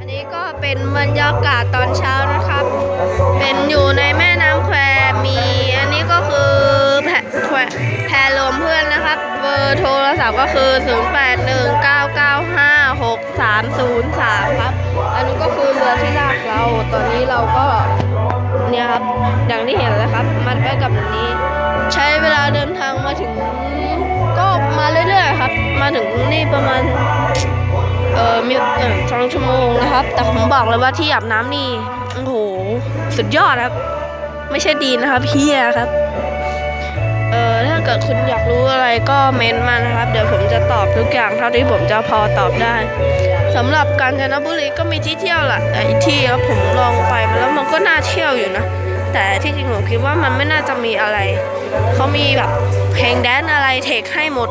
อันนี้ก็เป็นบรรยากาศตอนเช้านะครับ เป็นอยู่ในแม่น้ำแควมี อันนี้ก็คือแพแควแพรวมเพื่อนนะครับ เบอร์โทรศัพท์ก็คือ 0819956303 ครับ อันนี้ก็คือเรือที่ลากเรา ตอนนี้เราก็เนี่ยครับ อย่างที่เห็นแล้วครับ มัดไว้กับนี้ ใช้เวลาเดินทางมา สองชั่วโมงนะครับ แต่ผมบอกเลยว่าที่อาบน้ำนี่โอ้โหสุดยอดครับ ไม่ใช่ดีนะครับเฮียครับเออถ้าเกิดคุณอยากรู้อะไรก็เมนมานะครับ เดี๋ยวผมจะตอบทุกอย่างเท่าที่ผมจะพอตอบได้สำหรับกาญจนบุรีก็มีที่เที่ยวแหละแต่อีกที่ครับผมลองไปมาแล้วมันก็น่าเที่ยวอยู่นะแต่ที่จริงผมคิดว่ามันไม่น่าจะมีอะไร เขามีแบบเพลงแดนอะไรเทคให้หมด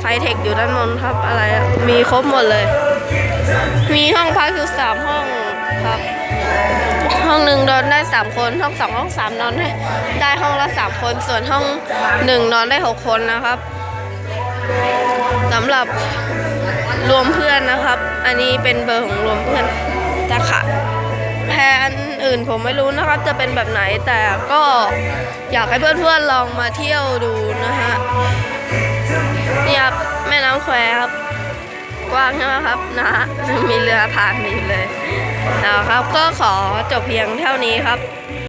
ไฟเทคอยู่ด้านบนครับอะไรมีครบหมดเลย มีห้องพักอยู่สามห้องครับ ห้องหนึ่งนอนได้สามคน ห้องสองห้องสามนอนได้ได้ห้องละสามคน ส่วนห้องหนึ่งนอนได้หกคนนะครับสำหรับรวมเพื่อนนะครับ อันนี้เป็นเบอร์ของรวมเพื่อนแต่ค่ะแพรอันอื่นผมไม่รู้นะครับ จะเป็นแบบไหนแต่ก็อยากให้เพื่อนๆลองมาเที่ยวดูนะฮะนี่ค กว้างใช่ไหมครับนะมีเรือผ่านมีเลยนะครับก็ขอจบเพียงเท่านี้ครับ